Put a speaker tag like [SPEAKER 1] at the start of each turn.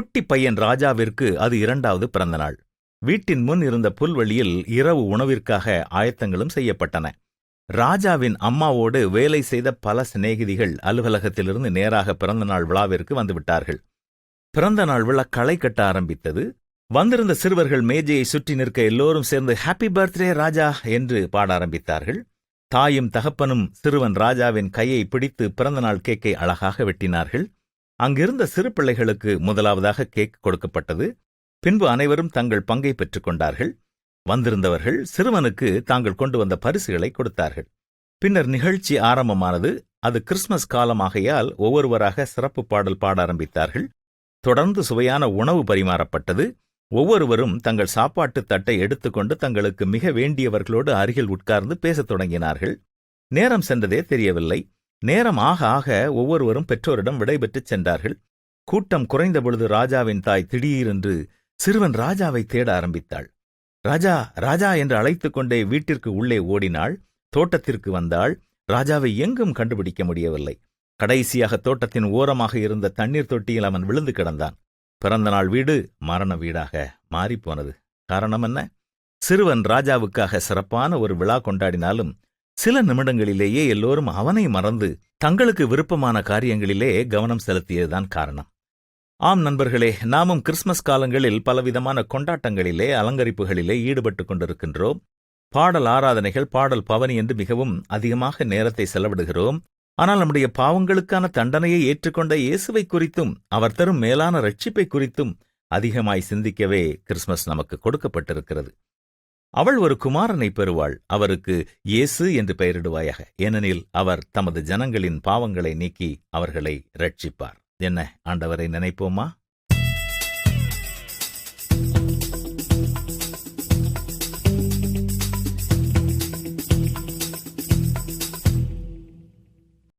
[SPEAKER 1] குட்டி பையன் ராஜாவிற்கு அது இரண்டாவது பிறந்தநாள். வீட்டின் முன் இருந்த புல்வெளியில் இரவு உணவிற்காக ஆயத்தங்களும் செய்யப்பட்டன. ராஜாவின் அம்மாவோடு வேலை செய்த பல சிநேகிதிகள் அலுவலகத்திலிருந்து நேராக பிறந்தநாள் விழாவிற்கு வந்துவிட்டார்கள். பிறந்தநாள் விழா களை கட்ட ஆரம்பித்தது. வந்திருந்த சிறுவர்கள் மேஜையை சுற்றி நிற்க எல்லோரும் சேர்ந்து ஹாப்பி பர்த்டே ராஜா! என்று பாட ஆரம்பித்தார்கள். தாயும் தகப்பனும் சிறுவன் ராஜாவின் கையை பிடித்து பிறந்தநாள் கேக்கை அழகாக வெட்டினார்கள். அங்கிருந்த சிறு பிள்ளைகளுக்கு முதலாவதாக கேக் கொடுக்கப்பட்டது. பின்பு அனைவரும் தங்கள் பங்கை பெற்றுக் கொண்டார்கள். வந்திருந்தவர்கள் சிறுவனுக்கு தாங்கள் கொண்டு வந்த பரிசுகளை கொடுத்தார்கள். பின்னர் நிகழ்ச்சி ஆரம்பமானது. அது கிறிஸ்மஸ் காலமாகையால் ஒவ்வொருவராக சிறப்பு பாடல் பாட ஆரம்பித்தார்கள். தொடர்ந்து சுவையான உணவு பரிமாறப்பட்டது. ஒவ்வொருவரும் தங்கள் சாப்பாட்டு தட்டை எடுத்துக்கொண்டு தங்களுக்கு மிக வேண்டியவர்களோடு அருகில் உட்கார்ந்து பேசத் தொடங்கினார்கள். நேரம் சென்றதே தெரியவில்லை. நேரம் ஆக ஆக ஒவ்வொருவரும் பெற்றோரிடம் விடைபெற்றுச் சென்றார்கள். கூட்டம் குறைந்த பொழுது ராஜாவின் தாய் திடீரென்று சிறுவன் ராஜாவை தேட ஆரம்பித்தாள். ராஜா ராஜா என்று அழைத்துக் கொண்டே வீட்டிற்கு உள்ளே ஓடினாள். தோட்டத்திற்கு வந்தாள். ராஜாவை எங்கும் கண்டுபிடிக்க முடியவில்லை. கடைசியாக தோட்டத்தின் ஓரமாக இருந்த தண்ணீர் தொட்டியில் அவன் விழுந்து கிடந்தான். பிறந்தநாள் வீடு மரண வீடாக மாறிப்போனது காரணம் என்ன? சிறுவன் ராஜாவுக்காக சிறப்பான ஒரு விழா கொண்டாடினாலும் சில நிமிடங்களிலேயே எல்லோரும் அவனை மறந்து தங்களுக்கு விருப்பமான காரியங்களிலே கவனம் செலுத்தியதுதான் காரணம். ஆம் நண்பர்களே நாமும் கிறிஸ்மஸ் காலங்களில் பலவிதமான கொண்டாட்டங்களிலே அலங்கரிப்புகளிலே ஈடுபட்டுக் கொண்டிருக்கின்றோம். பாடல் ஆராதனைகள் பாடல் பவனி என்று மிகவும் அதிகமாக நேரத்தை செலவிடுகிறோம். ஆனால் நம்முடைய பாவங்களுக்கான தண்டனையை ஏற்றுக்கொண்ட இயேசுவை குறித்தும் அவர் தரும் மேலான ரட்சிப்பை குறித்தும் அதிகமாய் சிந்திக்கவே கிறிஸ்மஸ் நமக்கு கொடுக்கப்பட்டிருக்கிறது. அவள் ஒரு குமாரனை பெறுவாள். அவருக்கு இயேசு என்று பெயரிடுவாயாக. ஏனெனில் அவர் தமது ஜனங்களின் பாவங்களை நீக்கி அவர்களை ரட்சிப்பார் என்ன ஆண்டவரை நினைப்போமா?